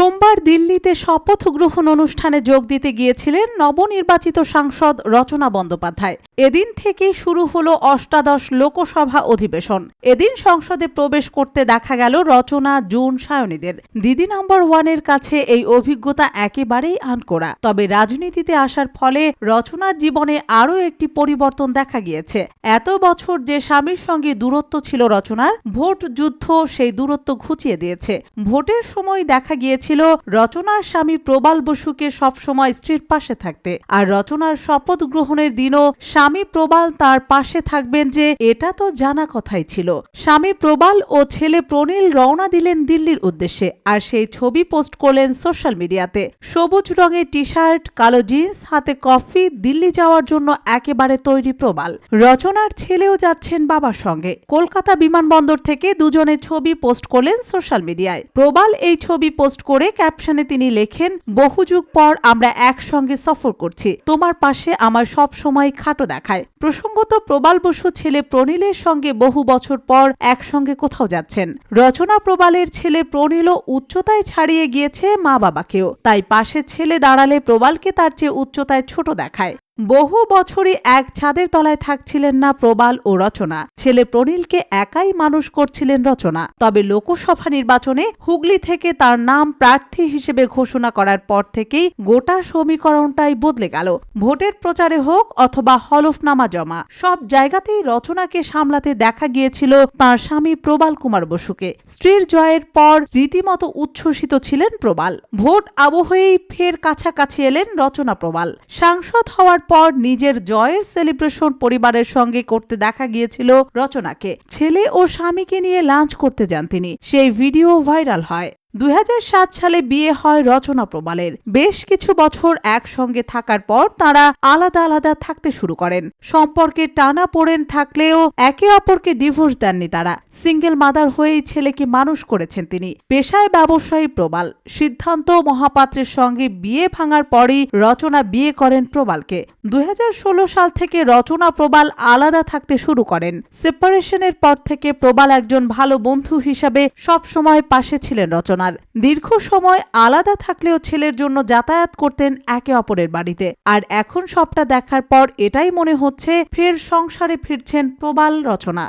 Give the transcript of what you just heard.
সোমবার দিল্লিতে শপথ গ্রহণ অনুষ্ঠানে যোগ দিতে গিয়েছিলেন নবনির্বাচিত সাংসদ রচনা বন্দ্যোপাধ্যায়। এদিন থেকে শুরু হল অষ্টাদশ লোকসভা অধিবেশন। এদিন সংসদে প্রবেশ করতে দেখা গেল রচনা জুন সায়নীদের। দিদি নম্বর ওয়ানের কাছে এই অভিজ্ঞতা একেবারেই আনকোড়া তবে রাজনীতিতে আসার ফলে রচনার জীবনে আরও একটি পরিবর্তন দেখা গিয়েছে। এত বছর যে স্বামীর সঙ্গে দূরত্ব ছিল রচনার, ভোট যুদ্ধ সেই দূরত্ব ঘুচিয়ে দিয়েছে। ভোটের সময় দেখা গিয়েছিল রচনার স্বামী প্রবাল বসুকে সবসময় স্ত্রীর পাশে থাকতে। আর রচনার শপথ গ্রহণের দিনও স্বামী প্রবাল তার পাশে থাকবেন যে এটা তো জানা কথাই ছিল। স্বামী প্রবাল ও ছেলে প্রনীল রওনা দিলেন দিল্লির উদ্দেশ্যে আর সেই ছবি পোস্ট করলেন সোশ্যাল মিডিয়াতে। সবুজ রঙের টি শার্ট কালো জিন্স, হাতে কফি, দিল্লি যাওয়ার জন্য একেবারে তৈরি প্রবাল। রচনার ছেলেও যাচ্ছেন বাবার সঙ্গে। কলকাতা বিমানবন্দর থেকে দুজনে ছবি পোস্ট করলেন সোশ্যাল মিডিয়ায়। প্রবাল এই ছবি পোস্ট করে ক্যাপশনে তিনি লেখেন, বহু যুগ পর আমরা একসঙ্গে সফর করছি। তোমার পাশে আমার সব সময় খাটো দেখায়। প্রসঙ্গত প্রবাল বসু ছেলে প্রনীলের সঙ্গে বহু বছর পর একসঙ্গে কোথাও যাচ্ছেন। রচনা প্রবালের ছেলে প্রনীলও উচ্চতায় ছাড়িয়ে গিয়েছে মা বাবাকেও তাই পাশে ছেলে দাঁড়ালে প্রবালকে তার চেয়ে উচ্চতায় ছোট দেখায়। বহু বছরই এক ছাদের তলায় থাকছিলেন না প্রবাল ও রচনা। ছেলে প্রনীলকে একাই মানুষ করছিলেন রচনা। তবে লোকসভা নির্বাচনে হুগলি থেকে তার নাম প্রার্থী হিসেবে ঘোষণা করার পর থেকেই গোটা সমীকরণটাই বদলে গেল। ভোটের প্রচারে হোক অথবা হলফনামা জমা, সব জায়গাতেই রচনাকে সামলাতে দেখা গিয়েছিল তার স্বামী প্রবাল কুমার বসুকে। স্ত্রীর জয়ের পর রীতিমতো উচ্ছ্বসিত ছিলেন প্রবাল। ভোট আবহেই ফের কাছাকাছি এলেন রচনা প্রবাল। সাংসদ হওয়ার পর নিজের জয়ের সেলিব্রেশন পরিবারের সঙ্গে করতে দেখা গিয়েছিল রচনাকে। ছেলে ও স্বামীকে নিয়ে লাঞ্চ করতে যান তিনি। সেই ভিডিও ভাইরাল হয়। দুই হাজার সাত সালে বিয়ে হয় রচনা প্রবালের। বেশ কিছু বছর একসঙ্গে থাকার পর তারা আলাদা আলাদা থাকতে শুরু করেন। সম্পর্কে টানা পড়েন থাকলেও একে অপরকে ডিভোর্স দেননি তারা। সিঙ্গেল মাদার হয়েই ছেলেকে মানুষ করেছেন তিনি। পেশায় ব্যবসায়ী প্রবাল। সিদ্ধান্ত মহাপাত্রের সঙ্গে বিয়ে ভাঙার পরই রচনা বিয়ে করেন প্রবালকে। দুই হাজার ষোলো সাল থেকে রচনা প্রবাল আলাদা থাকতে শুরু করেন। সেপারেশনের পর থেকে প্রবাল একজন ভালো বন্ধু হিসাবে সবসময় পাশে ছিলেন রচনার দীর্ঘ সময় আলাদা থাকলেও ছেলের জন্য যাতায়াত করতেন একে অপরের বাড়িতে। আর এখন সবটা দেখার পর এটাই মনে হচ্ছে, ফের সংসারে ফিরছেন প্রবাল রচনা।